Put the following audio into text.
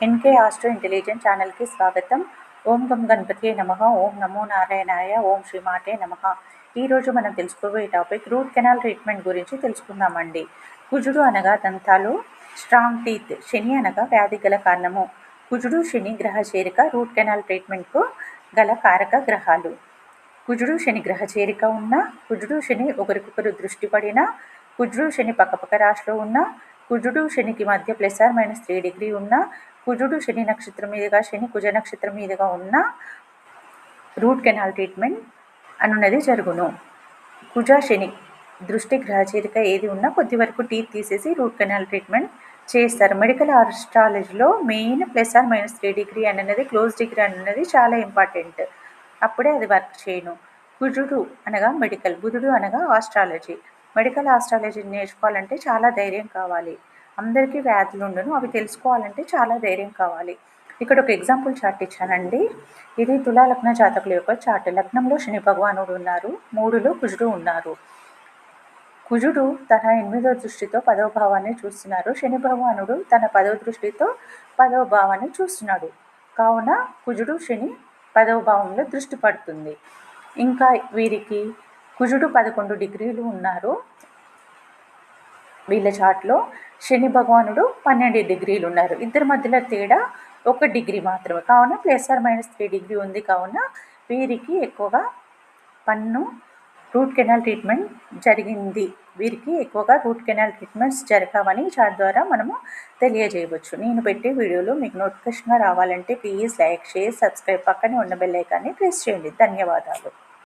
NK astro intelligent ఛానల్కి స్వాగతం. ఓం గం గణపతి నమ. ఓం నమో నారాయణాయ. ఓం శ్రీమాటే నమ. ఈరోజు మనం తెలుసుకోబోయే టాపిక్ రూట్ కెనాల్ ట్రీట్మెంట్ గురించి తెలుసుకుందామండి. కుజుడు అనగా దంతాలు స్ట్రాంగ్ టీత్ శని అనగా వ్యాధి గల కారణము. కుజుడు శని గ్రహ చేరిక రూట్ కెనాల్ ట్రీట్మెంట్కు గల కారక గ్రహాలు. కుజుడు శని గ్రహ చేరిక ఉన్న కుజుడు శని ఒకరికొకరు దృష్టి పడిన కుజుడు శని పక్కపక్క రాశిలో ఉన్న కుజుడు శనికి మధ్య plus or minus three degree ఉన్న కుజుడు శని నక్షత్రం మీదుగా శని కుజ నక్షత్రం మీదుగా ఉన్న రూట్ కెనాల్ ట్రీట్మెంట్ అనున్నది జరుగును. కుజ శని దృష్టి గ్రహచేరిక ఏది ఉన్నా కొద్ది వరకు టీత్ తీసేసి రూట్ కెనాల్ ట్రీట్మెంట్ చేస్తారు. Medical ఆస్ట్రాలజీలో main plus or minus three degree అన్నది క్లోజ్ డిగ్రీ అన్నది చాలా ఇంపార్టెంట్. అప్పుడే అది వర్క్ చేయను. కుజుడు అనగా మెడికల్ బుధుడు అనగా ఆస్ట్రాలజీ. మెడికల్ ఆస్ట్రాలజీ నేర్చుకోవాలంటే చాలా ధైర్యం కావాలి. అందరికీ వ్యాధులు ఉండను. అవి తెలుసుకోవాలంటే చాలా ధైర్యం కావాలి. ఇక్కడ ఒక ఎగ్జాంపుల్ చార్ట్ ఇచ్చానండి. ఇది తులా లగ్న జాతకుల యొక్క చార్ట్. లగ్నంలో శని భగవానుడు ఉన్నారు. మూడులో కుజుడు ఉన్నారు. కుజుడు తన ఎనిమిదో దృష్టితో పదవ భావాన్ని చూస్తున్నారు శని భగవానుడు తన పదవ దృష్టితో పదవ భావాన్ని చూస్తున్నాడు. కావున కుజుడు శని పదవ భావంలో దృష్టి పడుతుంది. ఇంకా వీరికి కుజుడు పదకొండు డిగ్రీలు ఉన్నారు. వీళ్ళ చాట్లో శని భగవానుడు పన్నెండు డిగ్రీలు ఉన్నారు. ఇద్దరి మధ్యలో తేడా ఒక డిగ్రీ మాత్రమే. కావున plus or minus three degree ఉంది. కావున వీరికి ఎక్కువగా పన్ను రూట్ కెనాల్ ట్రీట్మెంట్ జరిగింది. వీరికి ఎక్కువగా రూట్ కెనాల్ ట్రీట్మెంట్స్ జరగవని చాట్ ద్వారా మనము తెలియజేయవచ్చు. నేను పెట్టే వీడియోలు మీకు నోటిఫికేషన్గా రావాలంటే ప్లీజ్ లైక్ షేర్ సబ్స్క్రైబ్ పక్కనే ఉన్న బెల్ ఐకాన్ని ప్రెస్ చేయండి. ధన్యవాదాలు.